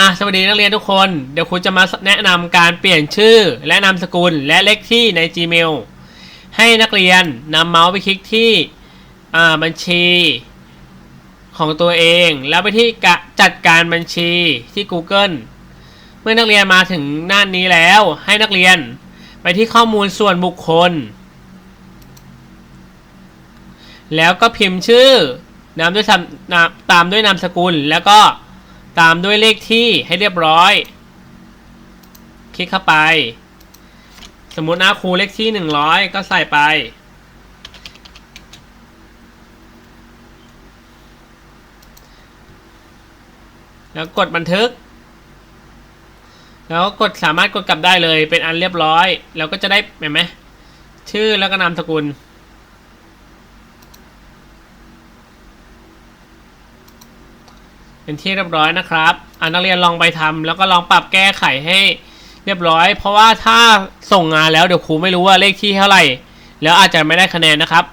อะสวัสดีนักเรียนทุกคน เดี๋ยวครูจะมาแนะนำการเปลี่ยนชื่อ และนามสกุลและเลขที่ใน Gmail ให้นักเรียนนำเมาส์ไปคลิกที่บัญชีของตัวเอง แล้วไปที่กะจัดการบัญชีที่ Google เมื่อนักเรียนมาถึงหน้านี้แล้ว ให้นักเรียนไปที่ข้อมูลส่วนบุคคล แล้วก็พิมพ์ชื่อนามด้วยตามด้วยนามสกุลแล้วก็ ตามด้วยเลขที่ให้เรียบร้อย คลิกเข้าไป สมมุตินะครูเลขที่100ก็ใส่ไป แล้วกดบันทึก แล้วก็กดสามารถกดกลับได้เลยเป็นอันเรียบร้อย แล้วก็จะได้เห็นไหมชื่อแล้วก็นามสกุล เป็นที่เรียบร้อยนะครับอ่านักเรียนลองไปทำแล้วก็ลองปรับแก้ไขให้เรียบร้อย เพราะว่าถ้าส่งงานแล้วเดี๋ยวครูไม่รู้ว่าเลขที่เท่าไหร่ แล้วอาจจะไม่ได้คะแนนนะครับ